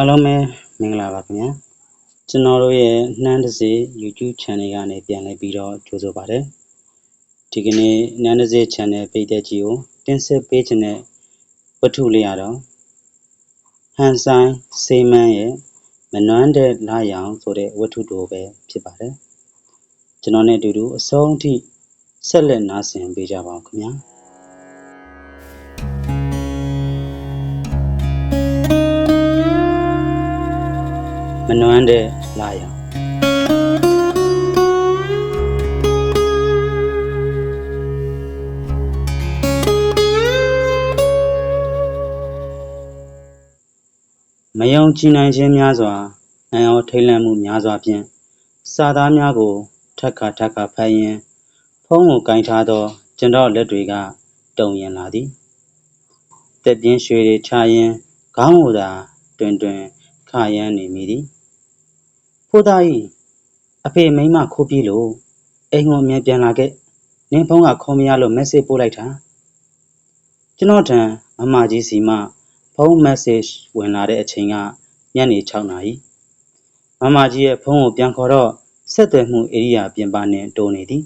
အားလုံးပဲမင်္ဂလာပါခင်ဗျာကျွန်တော်တို့ရဲ့နှမ်းတစ်စေ YouTube channel ကနေပြန်လည်ပြီးတော့ကြိုဆိုပါရစေဒီကနေ့နှမ်းတစ်စေ channel ပိတ်သက်ကြီးကိုတင်ဆက်ပေးခြင်းတဲ့ဝတ္ထုလေးရတော့ဟန်ဆိုင်စေမန်းရဲ့မနွမ်းတဲ့လာရောင်ဆိုတဲ့ဝတ္ထုတိုပဲဖြစ်ပါတယ်ကျွန်တော်နဲ့အတူတူအဆုံးအထိဆက်လက်နားဆင်ပေးကြပါဦးခင်ဗျာ မနှွမ်းတဲ့လာရောင်မယုံကြည်နိုင်ခြင်းများစွာအံ့ဩထိတ်လန့်မှုများစွာဖြင့်စာသားများကိုထပ်ခါထပ်ခါဖတ်ရင်းဖုံးကိုကင်ထားသောကျွန်တော်လက်တွေကတုံရင်လာသည်တက်ပြင်းရွှေတွေချရင်းခေါင်းကိုသာတွင်တွင်ခါရမ်းနေမိသည် ဖိုးသားကြီးအဖေမိန်းမခိုးပြေးလို့အိမ်ကိုအမြန်ပြန်လာခဲ့နင်းဖုန်းကခေါ်မရလို့မက်ဆေ့ပို့လိုက်တာကျွန်တော်ထံမမကြီးစီမှဖုန်းမက်ဆေ့ဝင်လာတဲ့အချိန်ကညနေ6နာရီမမကြီးရဲ့ဖုန်းကိုပြန်ခေါ်တော့ဆက်သွယ်မှုဧရိယာပြင်ပနှင့်တိုးနေသည်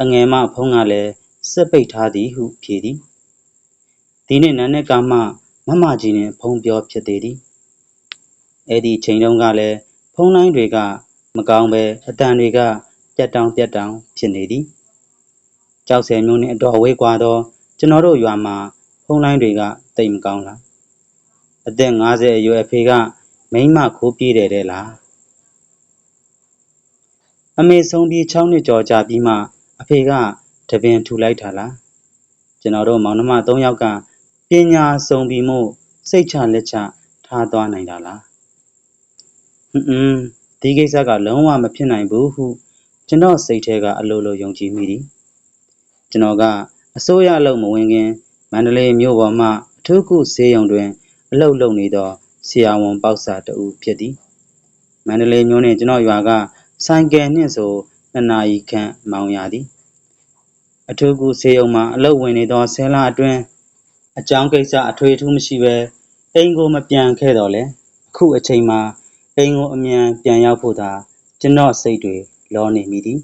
အငယ်မဖုန်းကလည်းစက်ပိတ်ထားသည်ဟုဖြေသည်ဒီနေ့နာနဲ့ကမှမမကြီးနှင့်ဖုန်းပြောဖြစ်သေးသည်အဲ့ဒီချိန်တုန်းကလည်း ဖုန်းလိုင်းတွေက မကောင်းပဲအတန်တွေက ပြတ်တောင်းပြတ်တောင်းဖြစ်နေသည်ကြောက်စဲမျိုးနဲ့အတော်ဝေးကွာတော့ကျွန်တော်တို့ရွာမှာ ဖုန်းလိုင်းတွေကတိတ်မကောင်းလားအသက်50အရွယ်အဖေက မိန်းမခိုးပြေးတယ်တဲ့လား အမေဆုံးပြီး6နှစ်ကျော်ကြာပြီးမှ အဖေကတပင်ထူလိုက်တာလား ကျွန်တော်တို့ မောင်နှမ3ယောက်က ပညာစုံပြီးမှုစိတ်ချလက်ချ ထားသွားနိုင်တာလား ဟွန်းအင်းဒီကိစ္စကလုံးဝမဖြစ်နိုင်ဘူးဟုကျွန်တော်စိတ်ထဲကအလိုလိုယုံကြည်မိသည်ကျွန်တော်ကအစိုးရအလုပ်မဝင်ခင်မန္တလေးမြို့ပေါ်မှအထူးကုဆေးရုံတွင် အလုပ်လုပ်နေသောဆရာဝန်ပေါက်စာတဦးဖြစ်သည်မန္တလေးမြို့နှင့်ကျွန်တော်ရွာကဆိုင်ကယ်နှင့်ဆိုနှစ်နာရီခန့်မောင်းရသည်အထူးကုဆေးရုံမှာအလုပ်ဝင်နေသောဆယ်လအတွင်းအကြောင်းကိစ္စအထွေအထူးမရှိဘဲအိမ်ကိုမပြန်ခဲ့တော့လေအခုအချိန်မှာ အိမ်ကိုအမြန်ပြန်ရောက်ဖို့သာကျွန်တော်စိတ်တွေလောနေမိသည်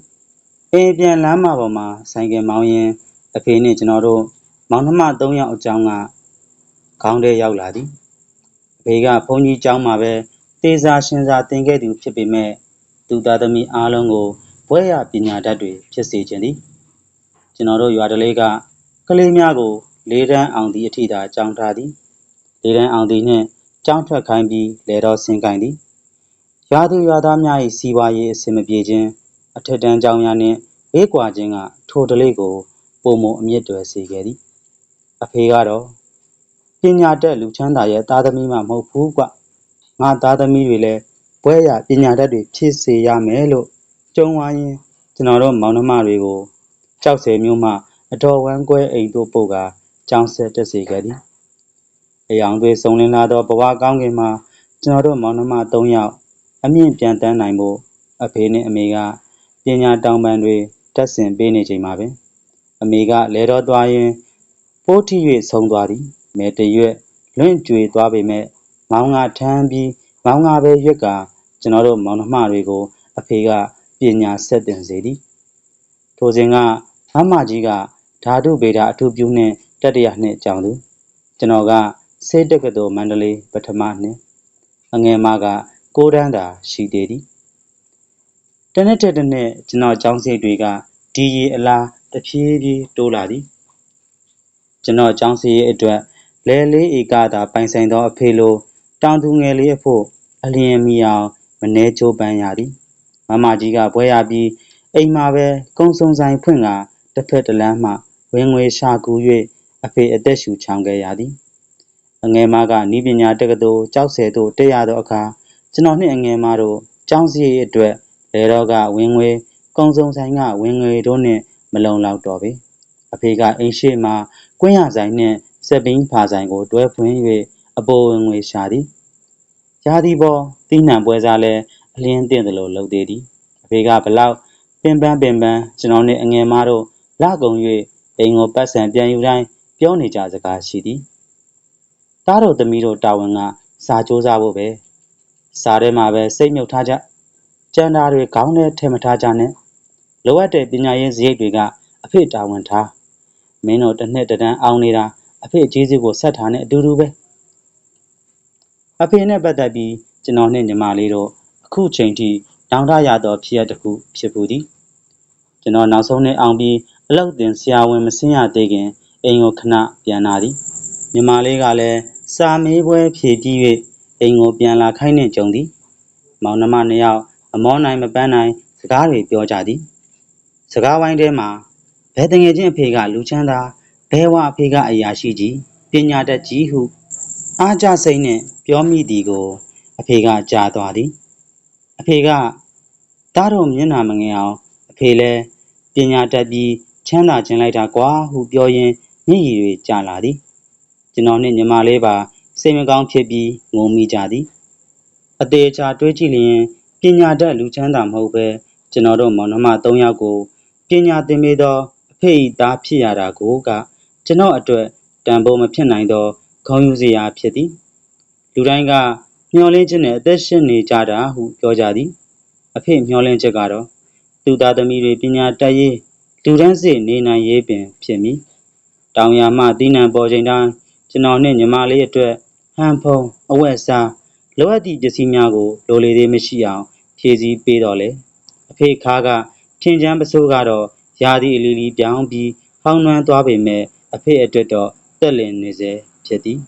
အိမ်ပြန်လမ်းမပေါ်မှာဆိုင်ကယ်မောင်းရင်အဖေနဲ့ကျွန်တော်တို့မောင်နှမ၃ယောက်အကြောင်းကခေါင်းထဲရောက်လာသည်အဖေကဘုန်းကြီးကျောင်းမှာပဲတေစာရှင်စာသင်ခဲ့သူဖြစ်ပေမဲ့သူသားသမီးအားလုံးကိုဘွဲ့ရပညာတတ်တွေဖြစ်စေခြင်းသည်ကျွန်တော်တို့ရွာတလေးကကလေးများကိုလေးတန်းအောင်သည့်အထိသာကြောင်းထားသည်လေးတန်းအောင်သည့်နှင့်ကြောင်းထွက်ခိုင်းပြီးလေတော်ဆင်းခိုင်းသည် ရွာသူရွာသားများ၏စီးပွားရေးအဆင်မပြေခြင်းအထက်တန်းကျောင်းများနှင့်ဘေးကွာခြင်းကထိုဓလေ့ကိုပုံမအမြင့်တွယ်စေခဲ့သည်အဖေကတော့ပညာတတ်လူချမ်းသာရဲ့သားသမီးမှမဟုတ်ဘူးကွငါသားသမီးတွေလည်းဘွဲရပညာတတ်တွေဖြစ်စေရမယ်လို့ကြုံဝါရင်ကျွန်တော်တို့မောင်နှမတွေကိုကြောက်စဲမျိုးမှအတော်ဝမ်းကွဲအိမ်တို့ပို့ကကြောင်းဆက်တက်စေခဲ့သည်အယောင်တွေစုံလင်လာသောဘဝကောင်းကင်မှာကျွန်တော်တို့မောင်နှမ၃ယောက် အမြင့်ပြန်တန်းနိုင်ဖို့အဖေနဲ့အမေကပညာတောင်ပံတွေတက်ဆင်ပေးနေချိန်မှာပဲအမေကလဲတော့သွားရင်ပိုးထီ၍ဆုံးသွားသည်မဲတရွက်လွင့်ကြွေသွားပေမဲ့မောင်းငါထမ်းပြီးမောင်းငါပဲရွက်ကကျွန်တော်တို့မောင်နှမတွေကိုအဖေကပညာဆက်တင်စေသည်ထိုစဉ်ကမမကြီးကဓာတုဗေဒအထူးပြုနှင့်တတရနှစ်အကြောင်းသူကျွန်တော်ကစေတက္ကသိုလ်မန္တလေးပထမနှစ်အငယ်မက ကိုးတန်းသာရှိသေးသည်တနေ့တစ်တစ်နေ့ကျွန်တော်ကျောင်းစိတ်တွေကဒီရီအလားတဖြည်းဖြည်းတိုးလာသည်ကျွန်တော်ကျောင်းစီရဲ့အတွက်လဲလေးဧကသာပိုင်ဆိုင်သောအဖေလိုတောင်သူငယ်လေးအဖို့အလျင်မီအောင်မနှဲချိုးပန်းရသည်မမကြီးကဘွဲရပြီးအိမ်မှာပဲကုံစုံဆိုင်ဖွင့်ကတစ်ဖက်တစ်လမ်းမှဝင်ငွေရှာကူ၍အဖေအသက်ရှူချောင်ခဲ့ရသည်အငယ်မကနီးပညာတက္ကသိုလ်ကျောက်ဆယ်သို့တက်ရသောအခါ ကျွန်တော်နှင့်အငယ်မတို့ကျောင်းစရိတ်အတွက်လေတော့ကဝင်ငွေကုံစုံဆိုင်ကဝင်ငွေတို့နှင့်မလုံလောက်တော့ပေအဖေကအိမ်ရှိမှကွင်းရဆိုင်နှင့်စက်ပင်းဖာဆိုင်ကိုတွဲဖွင့်၍အပေါ်ဝင်ငွေရှာသည်ရာသီပေါ်တိနှံပွဲစားလဲအလင်းတင်သလိုလုပ်သေးသည်အဖေကဘလောက်ပင်ပန်းပင်ပန်းကျွန်တော်နှင့်အငယ်မတို့လကုံ၍အိမ်ကိုပတ်စံပြန်ယူတိုင်းပြောနေကြစကားရှိသည်တားတော်သမီးတို့တာဝန်ကစာစ조사ဖို့ပဲ စာထဲမှာပဲစိတ်မြုပ်ထားကြကြံတာတွေခေါင်းထဲထည့်မထားကြနဲ့လိုအပ်တဲ့ပညာရေးစရိတ်တွေကအဖေတာဝန်ထားမင်းတို့တစ်နှစ်တစ်တန်းအောင်နေတာအဖေကျေးဇူးကိုဆက်ထားနဲ့အတူတူပဲအဖေနဲ့ပတ်သက်ပြီးကျွန်တော်နဲ့ညီမလေးတို့အခုချိန်ထိတောင်းတရသောဖြစ်ရတစ်ခုဖြစ်ဘူးသည်ကျွန်တော်နောက်ဆုံးနှစ်အောင်ပြီးအလောက်တင်ဆရာဝန်မဆင်းရသေးခင်အိမ်ကိုခဏပြန်လာသည်ညီမလေးကလည်းစာမေးပွဲဖြေပြီး၍ အိမ်ကိုပြန်လာခိုင်းနှင့်ကြုံသည် မောင်နှမနှစ်ယောက်အမောနိုင်မပန်းနိုင်စကားတွေပြောကြသည် စကားဝိုင်းထဲမှာဘယ်တငယ်ချင်းအဖေကလူချမ်းသာဘဲဝအဖေကအရာရှိကြီးပညာတတ်ကြီးဟုအားကြစိတ်နှင့်ပြောမိသည်ကို အဖေကကြားသွားသည် အဖေကတားတော့မျက်နှာမငယ်အောင်အဖေလည်းပညာတတ်ပြီးချမ်းသာခြင်းလိုက်တာကွာဟုပြောရင်းမျက်ရည်တွေကျလာသည် ကျွန်တော်နှင့်ညီမလေးပါ စိတ်မကောင်းဖြစ်ပြီးငုံမိကြသည်အသေးချာတွေးကြည့်လျင်ပညာတတ်လူချမ်းသာမဟုတ်ပဲကျွန်တော်တို့မောင်နှမ၃ယောက်ကိုပညာသင်ပေးသောအဖေ၏သားဖြစ်ရတာကိုကကျွန်တော်အတွက်တန်ဖိုးမဖြစ်နိုင်သောခေါင်းယူစရာဖြစ်သည်လူတိုင်းကမျောလင်းခြင်းနဲ့အသက်ရှင်နေကြတာဟုပြောကြသည်အဖေမျောလင်းချက်ကတော့သူသားသမီးတွေပညာတတ်ရေးလူတန်းစေနေနိုင်ရေးပင်ဖြစ်မည်တောင်ယာမှတည်နံပေါ်ချိန်တိုင်းကျွန်တော်နှင့်ညီမလေးအတွက် ဟန်ဖုံအဝတ်အစားလိုအပ်သည့်ပစ္စည်းများကိုလိုလေသေးမရှိအောင်ဖြည့်ဆည်းပေးတော့လေအဖေခါကထင်ချမ်းပစိုးကတော့ယာသည့်အလီလီပြောင်းပြီးဟောင်းနှွမ်းသွားပေမဲ့အဖေအတွက်တော့တက်လင်နေစေဖြစ်သည်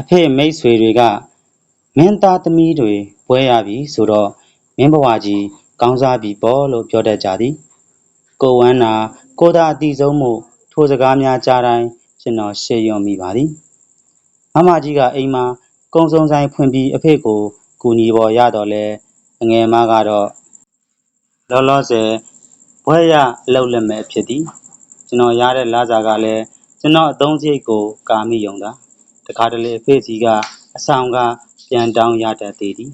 အဖေမိတ်ဆွေတွေက မင်းသားသမီးတွေပွဲရပြီဆိုတော့ မင်းဘဝကြီး ကောင်းစားပြီပေါ့လို့ ပြောတတ်ကြသည် ကိုဝမ်းနာကိုသာအတိဆုံးမှုထိုစကားများကြားတိုင်း ကျွန်တော် ရှေ့ရွံ့မိပါသည် မမကြီးက အိမ်မှာ ကုံစုံဆိုင်ဖွင့်ပြီး အဖေကို ကူညီပေါ်ရတော့လဲအငယ်မကတော့ လောလောဆယ် ဘွဲရအလုပ်လက်မဲ့ဖြစ်သည် ကျွန်တော်ရတဲ့ လစာကလည်း ကျွန်တော်အသုံးစရိတ်ကို ကာမိယုံသာ တခါတလေ အဖေစီက အဆောင်က ပြန်တောင်းရတတ်သေးသည်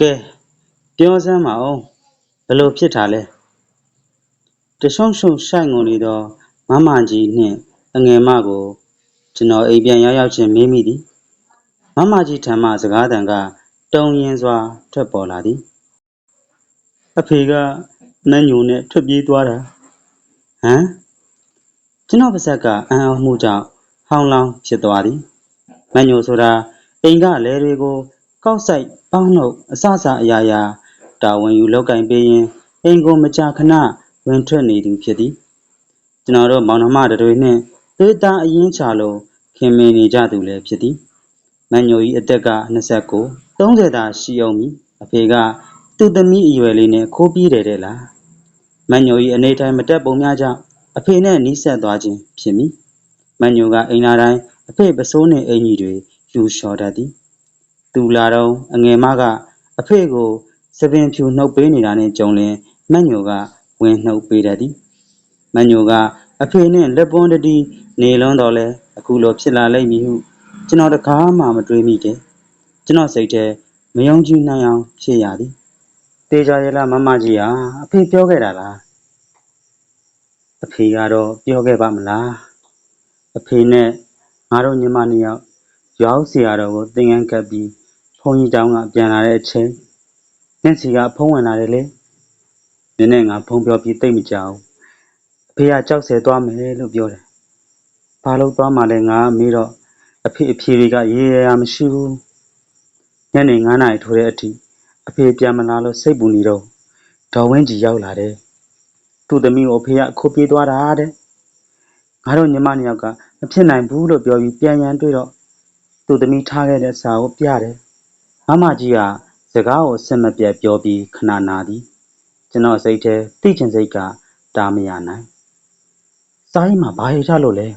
ကဲပြောစမ်းပါဦးဘယ်လိုဖြစ်တာလဲတရှုံရှုံဆိုင်ငုံနေသောမမကြီးနှင့်အငယ်မကိုကျွန်တော်အိမ်ပြန်ရောက်ရောက်ချင်းမေးမိသည်မမကြီးထံမှစကားတန်က တုံရင်စွာ ထွက်ပေါ်လာသည်အဖေကနတ်ညိုနဲ့ထွက်ပြေးသွားတာဟမ်ကျွန်တော်ပါဇက်ကအံ့အားမှုကြောင့်ဟောင်းလောင်းဖြစ်သွားသည်မညိုဆိုတာအိမ်ကလဲတွေကိုကောက်ဆိုင်ပေါင်းနှုတ်အစအစအရာရာတာဝန်ယူလောက်ကင်ပေးရင်အိမ်ကိုမကြာခဏဝင်ထွက်နေသူဖြစ်သည်ကျွန်တော်တို့မောင်နှမတွေနှင့်သွေးသားအရင်ချလို့ခင်မင်နေကြသူလည်းဖြစ်သည်မညိုကြီးအသက်က29 30သာရှိအောင်မီအဖေကသူ့သမီးအရွယ်လေးနဲ့ခိုးပြေးတယ်တဲ့လားမညိုကြီးအနေထိုင်မတက်ပုံများကြောင့်အဖေနဲ့နီးစပ်သွားခြင်းဖြစ်မည်မညိုကအိမ်လာတိုင်းအဖေပစိုးနှင့်အင်ကြီးတွေယူလျှော်တတ်သည်သူလာတော့အငယ်မကအဖေကိုစပင်ဖြူနှုတ်ပေးနေတာနဲ့ကြုံလင်မညိုကဝင်နှုတ်ပေးတတ်သည်မညိုကအဖေနဲ့လက်ပွန်းတတီနေလွန်းတော့လဲအခုလိုဖြစ်လာလိမ့်မည်ဟုကျွန်တော်တကားမှမတွေးမိတယ် ကျွန်တော်စိတ်ထဲမယုံကြည်နိုင်အောင်ဖြစ်ရသည်တေချာရလားမမကြီးဟာအဖေပြောခဲ့တာလားအဖေကတော့ပြောခဲ့ပါမလားအဖေနဲ့ငါတို့ညီမနှစ်ယောက်ရောက်စီရတော်ကိုသင်ငန်းကပ်ပြီးဘုန်းကြီးတောင်းကပြန်လာတဲ့အချိန်နင့်စီကဖုံးဝင်လာတယ်လေနင်းနဲ့ငါဖုံးပြောပြီးတိတ်မကြောက်အဖေကကြောက်ဆဲသွားမယ်လို့ပြောတယ်ဘာလို့သွားမှလဲငါမေးတော့အဖေအဖြေတွေကရေရရာမရှိဘူး ညနေ9နာရီထိုးတဲ့အထိအဖေပြန်မလာလို့စိတ်ပူနေတော့ဒေါ်ဝင်းကြီးရောက်လာတယ်သူ့သမီးကိုအဖေကခိုးပြေးသွားတာတဲ့ငါတို့ညီမနှစ်ယောက်ကမဖြစ်နိုင်ဘူးလို့ပြောပြီးပြန်ရန်တွေ့တော့သူ့သမီးထားခဲ့တဲ့စာကိုပြတယ်မမကြီးကစကားကိုဆက်မပြတ်ပြောပြီးခဏနာသည်ကျွန်တော်စိတ်ထဲသိချင်စိတ်ကတားမရနိုင်စာရေးမှာဘာရေးထားလို့လဲ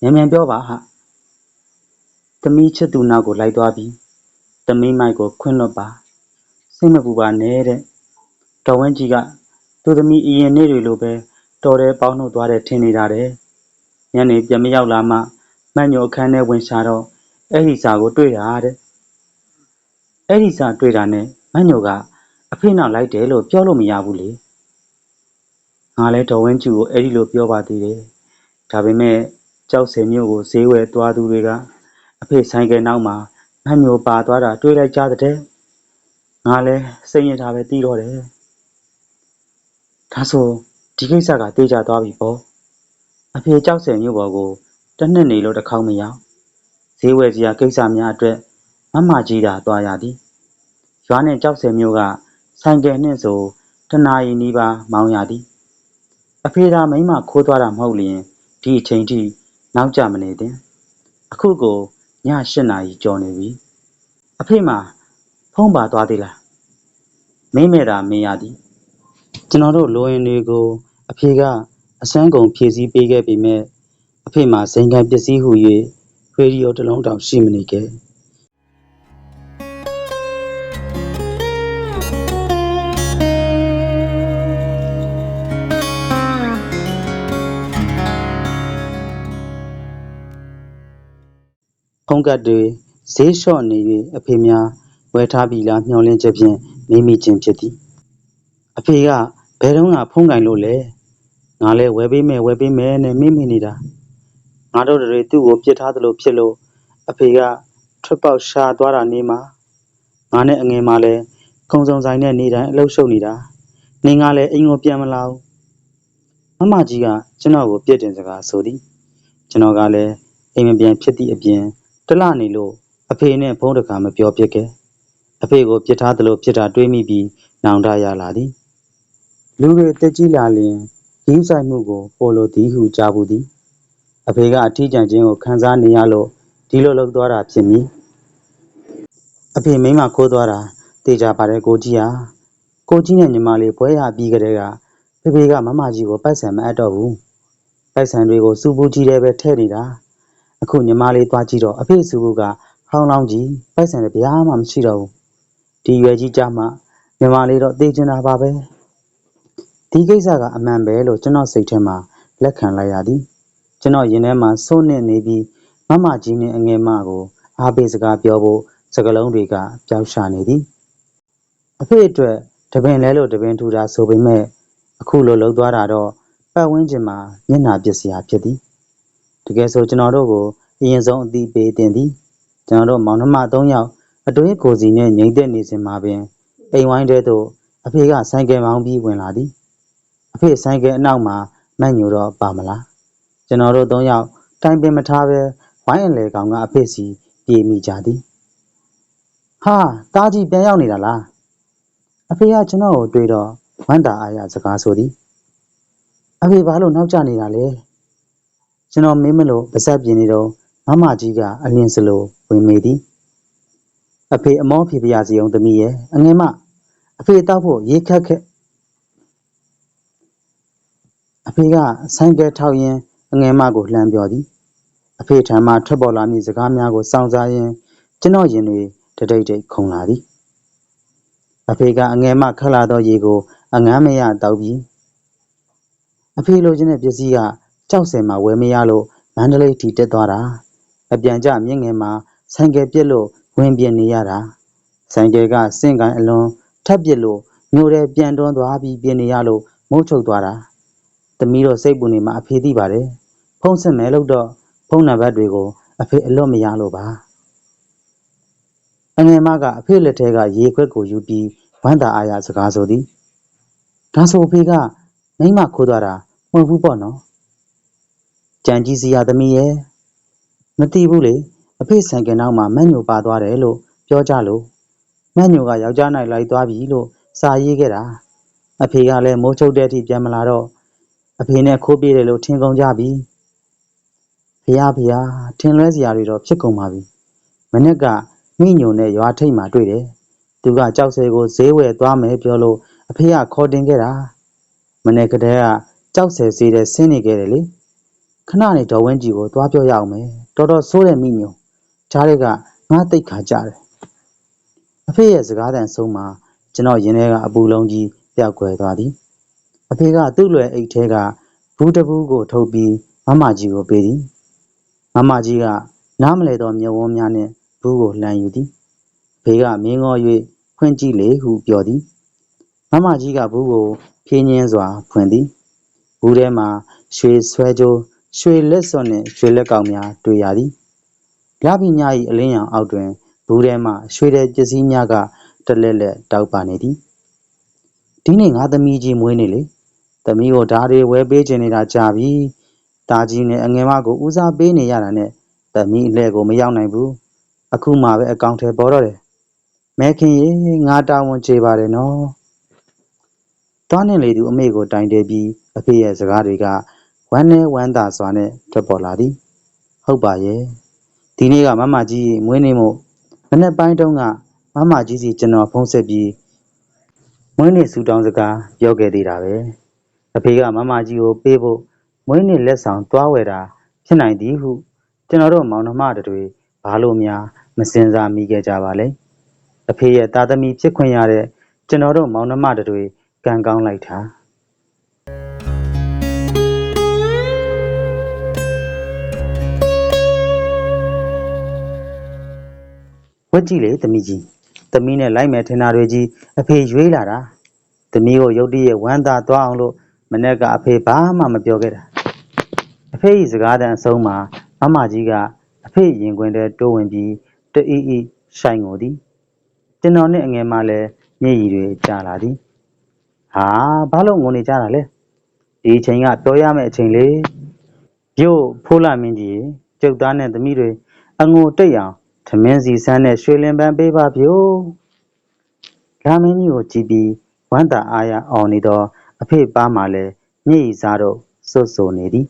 မြန်မြန်ပြောပါဟာသမီးချစ်သူနောက်ကိုလိုက်သွားပြီး သမီးမိုက်ကိုခွင့်လွတ်ပါစိတ်မပူပါနဲ့တဲ့တော်ဝင်းကြီးကသူသမီးအရင်နေ့တွေလိုပဲတော်တယ်ပေါင်းလို့သွားတယ်ထင်နေတာတဲ့ညနေပြန်မရောက်လာမှမန့်ညိုအခန်းထဲဝင်ရှာတော့အဲ့ဒီစာကိုတွေ့တာတဲ့အဲ့ဒီစာတွေ့တာနဲ့မန့်ညိုကအဖေနောက်လိုက်တယ်လို့ပြောလို့မရဘူးလေငါလဲတော်ဝင်းကြီးကိုအဲ့ဒီလိုပြောပါသေးတယ်ဒါပေမဲ့ကြောက်စင်မျိုးကိုဈေးဝယ်သွားသူတွေကအဖေဆိုင်ကယ်နောက်မှာ မန့်ညိုပါသွားတာတွေ့လိုက်ကြတဲ့ငါလဲစိတ်ညစ်တာပဲတီးတော့တယ်ဒါဆိုဒီကိစ္စကတေးကြသွားပြီပေါ့အဖေကြောက်စင်မြို့ပေါ်ကိုတစ်နှစ်နေလို့တစ်ခေါက်မရောက်ဈေးဝယ်စရာကိစ္စများအတွက်မမကြီးတာသွားရသည်ရွာနဲ့ကြောက်စင်မြို့ကဆိုင်ကယ်နှင့်ဆိုတနာရီနီးပါးမောင်းရသည်အဖေသာမိမခိုးသွားတာမဟုတ်လျင်ဒီအချိန်ထိနောက်ကျမနေသင်အခုကို ည၈နာရီကျော်နေပြီအဖေမှာဖုံးပါသွားသေးလားမင်းမဲ့တာမင်းရသည်ကျွန်တော်တို့လိုရင်တွေကို အဖေကအစမ်းကုန်ဖြည့်ဆည်းပေးခဲ့ပေမဲ့အဖေမှာဇင်ကန်ပစ္စည်းဟူ၍ရေဒီယိုတစ်လုံးတောင်ရှိမနေခဲ့ ဖုံးကတ်တွေ ဈေးလျှော့နေ၍အဖေများ ဝယ်ထားပြီလား မျှော်လင့်ချက်ဖြင့် မေးမိခြင်းဖြစ်သည် အဖေက ဘယ်တော့မှဖုံးကင်လို့လဲ ငါလဲဝယ်ပေးမယ် ဝယ်ပေးမယ်နဲ့မိမိနေတာ ငါတို့တွေ သူ့ကိုပြစ်ထားသလိုဖြစ်လို့ အဖေက ထွက်ပေါက်ရှာသွားတာနေမှာ ငါနဲ့အငယ်မလဲခုံစုံဆိုင်နဲ့နေတိုင်း အလုပ်ရှုပ်နေတာနေငါလဲအိမ်ကို ပြန်မလာဘူး မမကြီးက ကျွန်တော်ကို ပြစ်တင်စကားဆိုသည် ကျွန်တော်ကလည်း အိမ်မပြန်ဖြစ်သည့်အပြင် တစ်လနေလို့အဖေနဲ့ဖုန်းတကာမပြောပြစ်ခဲ့အဖေကိုပြစ်ထားသလိုဖြစ်တာတွေးမိပြီးနောင်တရလာသည်လူတွေတက်ကြီးလာလျင်ရင်းဆိုင်မှုကိုပေါ်လိုသည်ဟုကြားဘူးသည်အဖေကအထီးကျန်ခြင်းကိုခံစားနေရလို့ဒီလိုလုပ်သွားတာဖြစ်မည်အဖေမိမခိုးသွားတာတေချာပါတယ်ကိုကြီးဟာကိုကြီးနဲ့ညီမလေးဘွဲရပြီးကြတဲ့ကဖေဖေကမမကြီးကိုပိုက်ဆံမအပ်တော့ဘူးပိုက်ဆံတွေကိုစူပူကြီးတဲ့ပဲထည့်နေတာ အခုညီမလေးသွားကြည့်တော့အဖေစူပူကဟောင်းလောင်းကြီးပိုက်ဆံတွေဘာမှမရှိတော့ဘူးဒီရွယ်ကြီးကြမှာညီမလေးတော့တေချင်တာပါပဲဒီကိစ္စကအမှန်ပဲလို့ကျွန်တော်စိတ်ထဲမှာလက်ခံလိုက်ရသည်ကျွန်တော်ရင်ထဲမှာစိုးနစ်နေပြီးမမကြီးနဲ့အငယ်မကိုအားပေးစကားပြောဖို့စကလုံးတွေကပျောက်ရှာနေသည်အဖေအတွက်တပင်လဲလို့တပင်ထူတာဆိုပေမဲ့အခုလိုလှုပ်သွားတာတော့ပတ်ဝန်းကျင်မှာမျက်နှာပစ်စရာဖြစ်သည် တကယ်ဆိုကျွန်တော်တို့ကိုအရင်ဆုံးအသိပေးတင်သည်ကျွန်တော်တို့မောင်နှမ၃ယောက်အတွင်းကိုစီနဲ့ငိမ့်သက်နေစဉ်မှာပင်အိမ်ဝိုင်းတဲသို့အဖေကဆိုင်ကယ်မောင်းပြီးဝင်လာသည်အဖေဆိုင်ကယ်အနောက်မှာမန့်ညိုတော့ပါမလားကျွန်တော်တို့သုံးယောက်တိုင်ပင်မထားပဲဝိုင်းအလေကောင်ကအဖေစီပြေးမိကြသည်ဟာတားကြီးပြန်ရောက်နေတာလားအဖေကကျွန်တော်ကိုတွေ့တော့ဝမ်းတာအားရစကားဆိုသည်အဖေဘာလို့နောက်ကျနေတာလဲ ကျွန်တော်မင်းမလို့ပါဇက်ပြင်းနေတော့မမကြီးကအလင်းစလိုဝင်မေသည်အဖေအမောဖေပြရစီအောင်သမီးရဲ့အငယ်မအဖေတောက်ဖို့ရေခက်ခက်အဖေကဆိုင်ကယ်ထောက်ရင်းအငယ်မကိုလှမ်းပြောသည်အဖေထံမှထွက်ပေါ်လာမည့်စကားများကိုစောင့်စားရင်းကျွန်တော်ရင်တွေတတိတ်တိတ်ခုန်လာသည်အဖေကအငယ်မခတ်လာသောရေကိုအငမ်းမရတောက်ပြီးအဖေလိုချင်တဲ့ပစ္စည်းက ကြောက်စင်မှာ ဝယ်မရလို့ မန္တလေးထိ တက်သွားတာ အပြန်ကျမြင့်ငယ်မှာ ဆိုင်ကယ်ပြက်လို့ ဝင်ပြင်းနေရတာ ဆိုင်ကယ်ကစင့်ကန်အလွန် ထပ်ပြစ်လို့မျိုးရဲပြန်တွန်းသွားပြီးပြင်းနေရလို့ မုတ်ချုပ်သွားတာ သမီးတို့စိတ်ပူနေမှာ အဖေသိပါတယ် ဖုန်းဆက်မယ်လို့တော့ ဖုန်းနံပါတ်တွေကို အဖေ အလွတ်မရလို့ပါ အငယ်မက အဖေလက်ထဲက ရေခွက်ကိုယူပြီး ဝမ်းသာအားရစကားဆိုသည် ဒါဆို အဖေက မိမခိုးသွားတာ မဟုတ်ဘူးပေါ့နော် ကြံကြီးစီရသမီးရဲ့မသိဘူးလေအဖေဆိုင်ကနောက်မှာမန့်ညိုပါသွားတယ်လို့ပြောကြလို့မန့်ညိုကယောက်ျားနိုင်လိုက်သွားပြီလို့စာရေးခဲ့တာအဖေကလည်းမိုးချုပ်တဲ့အထိပြန်မလာတော့အဖေနဲ့ခိုးပြေးတယ်လို့ထင်ကုန်ကြပြီဖះဖះထင်လွဲစရာတွေတော့ဖြစ်ကုန်ပါပြီမနေ့ကမိညုံနဲ့ရွာထိတ်မှာတွေ့တယ်သူကကြောက်စဲကိုဈေးဝယ်သွားမယ်ပြောလို့အဖေကခေါ်တင်ခဲ့တာမနေ့ကတည်းကကြောက်စဲစီးတဲ့ဆင်းနေခဲ့တယ်လေ ခဏနေတော်ဝင်းကြီးကိုသွားပြောရအောင်မယ်တော်တော်ဆိုးတဲ့မိညုံဂျားတွေကငါသိတ်ခါကြတယ်အဖေရဲ့စကားတန်ဆုံးမှာကျွန်တော်ရင်ထဲကအပူလုံးကြီးပျောက်ကွယ်သွားသည်အဖေကသူ့လွယ်အိတ်ထဲကဘူးတစ်ဘူးကိုထုတ်ပြီးမမကြီးကိုပေးသည်မမကြီးကနားမလဲသောမျက်ဝန်းများနှင့်ဘူးကိုလှန်ယူသည်အဖေကမင်းငေါ်၍ဖွင့်ကြည့်လေဟုပြောသည်မမကြီးကဘူးကိုဖြင်းညင်းစွာဖွင့်သည်ဘူးထဲမှာရွှေဆွဲကြိုး ရွှေလက်စွပ်နှင့် ရွှေလက်ကောက်များ တွေ့ရသည်လပြည၏အလင်းရောင်အောက်တွင် ဘူးထဲမှ ရွှေတဲ့ပစ္စည်းများက တလက်လက်တောက်ပါနေသည် ဒီနေ့ ငါသမီးကြီးမွေးနေလေ သမီးကိုဓာတွေဝဲပေးခြင်းနေတာ ကြာပြီတာကြီးနဲ့ အငယ်မကို ဦးစားပေးနေရတာနဲ့ သမီးအလှဲ့ကို မရောက်နိုင်ဘူး အခုမှပဲ အကောင့်ထဲပေါ်တော့တယ်မဲခင်ရေ ငါတာဝန်ကျေပါတယ်နော်တောင်းနေလေသူ အမေကို တိုင်တယ်ပြီး အဖေရဲ့စကားတွေက ဝမ်းနဲ့ဝမ်းသာစွာနဲ့ ထွက်ပေါ်လာသည်ဟုတ်ပါရဲ့ဒီနေ့ကမမကြီးမွေးနေ့မို့မနေ့ပိုင်းတုန်းကမမကြီးစီကျွန်တော်ဖုန်းဆက်ပြီးမွေးနေ့ဆူတောင်းစကားပြောခဲ့သေးတာပဲအဖေကမမကြီးကိုပေးဖို့မွေးနေ့လက်ဆောင်သွားဝယ်တာဖြစ်နိုင်သည်ဟုကျွန်တော်တို့မောင်နှမတွေဘာလို့များမစင်စားမိခဲ့ကြပါလဲအဖေရဲ့သားသမီးဖြစ်ခွင့်ရတဲ့ကျွန်တော်တို့မောင်နှမတွေကံကောင်းလိုက်တာ ဝက်ကြည့်လေသမီးကြီးသမီးနဲ့လိုက်မယ်ထင်တာတွေကြီးအဖေရွေးလာတာသမီးကိုရုတ်တရက်ဝမ်းသာသွားအောင်လို့မနေ့ကအဖေဘာမှမပြောခဲ့တာအဖေဤစကားတန်အဆုံးမှာမမကြီးကအဖေရင်ခွင်ထဲတိုးဝင်ပြီးတအီအီဆိုင်ကိုသည်ကျွန်တော်နဲ့အငယ်မလည်းမျက်ရည်တွေကျလာသည်ဟာဘာလို့ငုံနေကြတာလဲဒီအချိန်ကပြောရမယ့်အချိန်လေပြုတ်ဖိုးလာမင်းကြီးကျုပ်သားနဲ့သမီးတွေအငိုတိတ်အောင် ထမင်းစီဆန်းနဲ့ရွှေလင်ပန်းပေးပါဗျို့လာမင်းကြီးကိုကြည့်ပြီးဝမ်းသာအားရအောင်နေသောအဖေပါမှလည်းညည်စားတော့စွတ်ဆိုနေသည်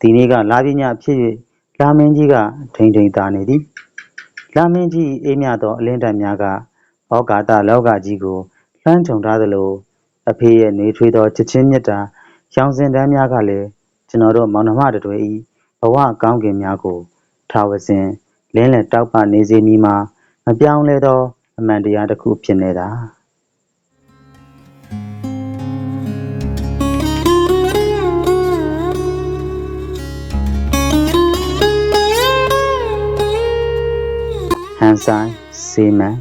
ဒီနေ့ကလာပညာဖြစ်၍လာမင်းကြီးကထိန်ထိန်သာနေသည်လာမင်းကြီးအေးမြသောအလင်းတန်များကဘောဂါတလောကကြီးကိုလှမ်းခြုံထားသလိုအဖေရဲ့နေထွေးသောချစ်ချင်းမြတ်တာရောင်စင်တန်းများကလည်းကျွန်တော်တို့မောင်နှမတွေဤဘဝကောင်းကင်များကိုထာဝစဉ် လင်းလည်တောက်ပနေစေမည်မှာ မပြောင်းလဲသော အမှန်တရားတစ်ခုဖြစ်နေတာဟန်ဆိုင်စီမန်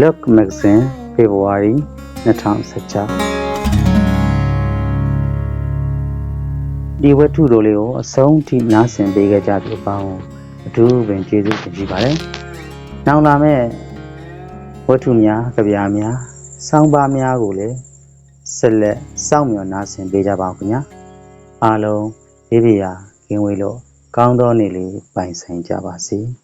Look Magazine February 2016ဒီဝတ္ထုတို့လေးကိုအဆုံးထိနားဆင်ပေးခဲ့ကြပြီးအပေါင်းအ ထူးပင်ကျေးဇူးတင်ပါပါတယ်။နောက်လာမဲ့ဝတ္ထုများကြပြားများစောင်းပါများကိုလည်းဆက်လက်စောင့်မျှော်နားဆင်ပေးကြပါဦးခင်ဗျာ။အားလုံးဘေးဘေးရာကင်းဝေးလို့ကောင်းသောနေ့လေးပိုင်ဆိုင်ကြပါစေ။